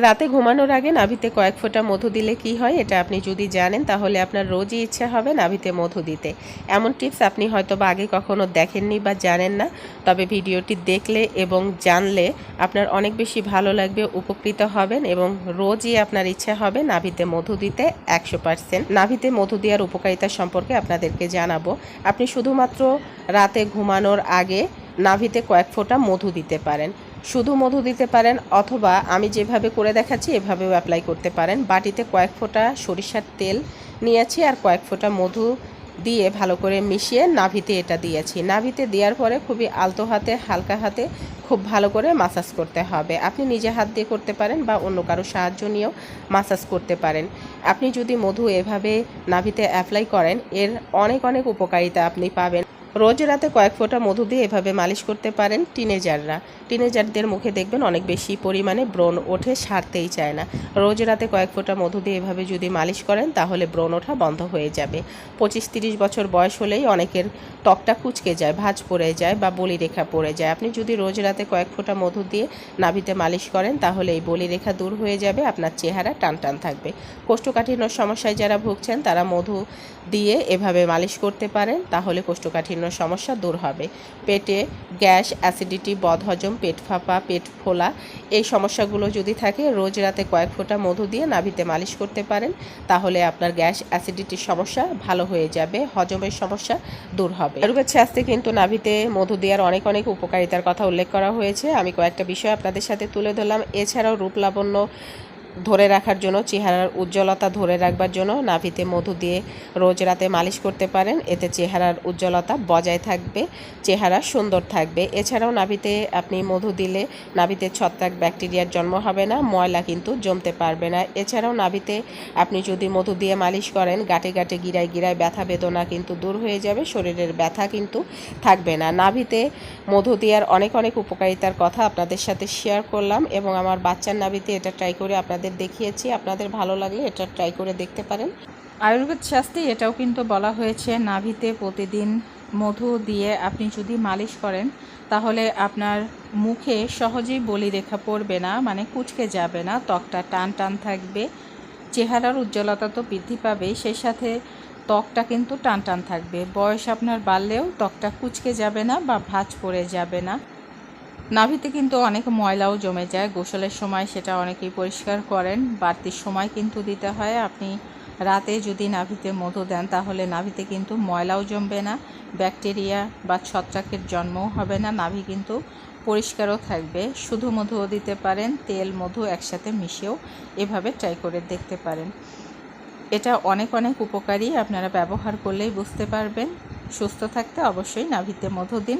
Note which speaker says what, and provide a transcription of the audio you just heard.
Speaker 1: রাতে ঘুমানোর আগে নাভিতে কয়েক ফোঁটা মধু দিলে কি হয়, এটা আপনি যদি জানেন, তাহলে আপনার রোজই ইচ্ছা হবে নাভিতে মধু দিতে। এমন টিপস আপনি হয়তো বা আগে কখনো দেখেননি বা জানেন না, তবে ভিডিওটি দেখলে এবং জানলে আপনার অনেক বেশি ভালো লাগবে, উপকৃত হবেন এবং রোজই আপনার ইচ্ছা হবে নাভিতে মধু দিতে একশো পার্সেন্ট। নাভিতে মধু দেওয়ার উপকারিতা সম্পর্কে আপনাদেরকে জানাব। আপনি শুধুমাত্র রাতে ঘুমানোর আগে নাভিতে কয়েক ফোঁটা মধু দিতে পারেন। শুধু মধু দিতে পারেন অথবা আমি যেভাবে করে দেখাচ্ছি, এভাবেও অ্যাপ্লাই করতে পারেন। বাটিতে কয়েক ফোঁটা সরিষার তেল নিয়েছি আর কয়েক ফোঁটা মধু দিয়ে ভালো করে মিশিয়ে নাভিতে এটা দিয়েছি। নাভিতে দেওয়ার পরে খুবই আলতো হাতে, হালকা হাতে খুব ভালো করে মাসাজ করতে হবে। আপনি নিজে হাত দিয়ে করতে পারেন বা অন্য কারও সাহায্য নিয়েও মাসাজ করতে পারেন। আপনি যদি মধু এভাবে নাভিতে অ্যাপ্লাই করেন, এর অনেক অনেক উপকারিতা আপনি পাবেন। রোজ রাতে কয়েক ফোঁটা মধু দিয়ে এভাবে মালিশ করতে পারেন টিনেজাররা। টিনেজারদের মুখে দেখবেন অনেক বেশি পরিমাণে ব্রণ ওঠে, সারতেই চায় না। রোজ রাতে কয়েক ফোঁটা মধু দিয়ে এভাবে যদি মালিশ করেন, তাহলে ব্রণ ওঠা বন্ধ হয়ে যাবে। পঁচিশ তিরিশ বছর বয়স হলেই অনেকের ত্বকটা কুচকে যায়, ভাঁজ পড়ে যায় বা বলি রেখা পড়ে যায়। আপনি যদি রোজ রাতে কয়েক ফোঁটা মধু দিয়ে নাভিতে মালিশ করেন, তাহলে এই বলি রেখা দূর হয়ে যাবে, আপনার চেহারা টান টান থাকবে। কোষ্ঠকাঠিন্য সমস্যায় যারা ভুগছেন, তারা মধু দিয়ে এভাবে মালিশ করতে পারেন, তাহলে কোষ্ঠকাঠিন্য সমস্যা দূর হবে। পেটে গ্যাস, অ্যাসিডিটি, বদহজম, পেট ফাঁপা, পেট ফোলা, এই সমস্যাগুলো যদি থাকে, রোজ রাতে কয়েক ফোঁটা মধু দিয়ে নাভিতে মালিশ করতে পারেন। তাহলে আপনার গ্যাস, অ্যাসিডিটির সমস্যা ভালো হয়ে যাবে, হজমের সমস্যা দূর হবে। আয়ুর্বেদ শাস্ত্রে কিন্তু নাভিতে মধু দেওয়ার অনেক অনেক উপকারিতার কথা উল্লেখ করা হয়েছে। আমি কয়েকটা বিষয় আপনাদের সাথে তুলে ধরলাম। এছাড়াও রূপ লাবণ্য ধরে রাখার জন্য, চেহারার উজ্জ্বলতা ধরে রাখবার জন্য নাভিতে মধু দিয়ে রোজ রাতে মালিশ করতে পারেন। এতে চেহারার উজ্জ্বলতা বজায় থাকবে, চেহারা সুন্দর থাকবে। এছাড়াও নাভিতে আপনি মধু দিলে নাভিতে ছত্রাক ব্যাকটেরিয়ার জন্ম হবে না, ময়লা কিন্তু জমতে পারবে না। এছাড়াও নাভিতে আপনি যদি মধু দিয়ে মালিশ করেন, গাটে গাটে গিরায় গিরায় ব্যথা বেদনা কিন্তু দূর হয়ে যাবে, শরীরের ব্যথা কিন্তু থাকবে না। নাভিতে মধু দেওয়ার অনেক অনেক উপকারিতার কথা আপনাদের সাথে শেয়ার করলাম এবং আমার বাচ্চার নাভিতে এটা ট্রাই করে আপনাদের দেখিয়েছি, আপনাদের ভালো লাগলে এটা ট্রাই করে দেখতে পারেন।
Speaker 2: আয়ুর্বেদ শাস্ত্রে এটাও কিন্তু বলা হয়েছে, নাভিতে প্রতিদিন মধু দিয়ে আপনি যদি মালিশ করেন, তাহলে আপনার মুখে সহজেই বলি রেখা পড়বে না মানে কুচকে যাবে না, ত্বকটা টান টান থাকবে, চেহারার উজ্জ্বলতা তো বৃদ্ধি পাবেই সেই সাথে ত্বকটা কিন্তু টান টান থাকবে। বয়স আপনার বাড়লেও ত্বকটা কুচকে যাবে না বা ভাঁজ পড়ে যাবে না। নাভিতে কিন্তু অনেক ময়লাও জমে যায়। গোসলের সময় সেটা অনেকেই পরিষ্কার করেন। বাড়তি সময় কিন্তু দিতে হয়। আপনি রাতে যদি নাভিতে মধু দেন, তাহলে নাভিতে কিন্তু ময়লাও জমবে না, ব্যাকটেরিয়া বা ছত্রাকের জন্মও হবে না, নাভি কিন্তু পরিষ্কারও থাকবে। শুধু মধুও দিতে পারেন, তেল, মধু একসাথে মিশিয়েও এভাবে ট্রাই করে দেখতে পারেন। এটা অনেক অনেক উপকারী, আপনারা ব্যবহার করলেই বুঝতে পারবেন। সুস্থ থাকতে অবশ্যই নাভিতে মধু দিন।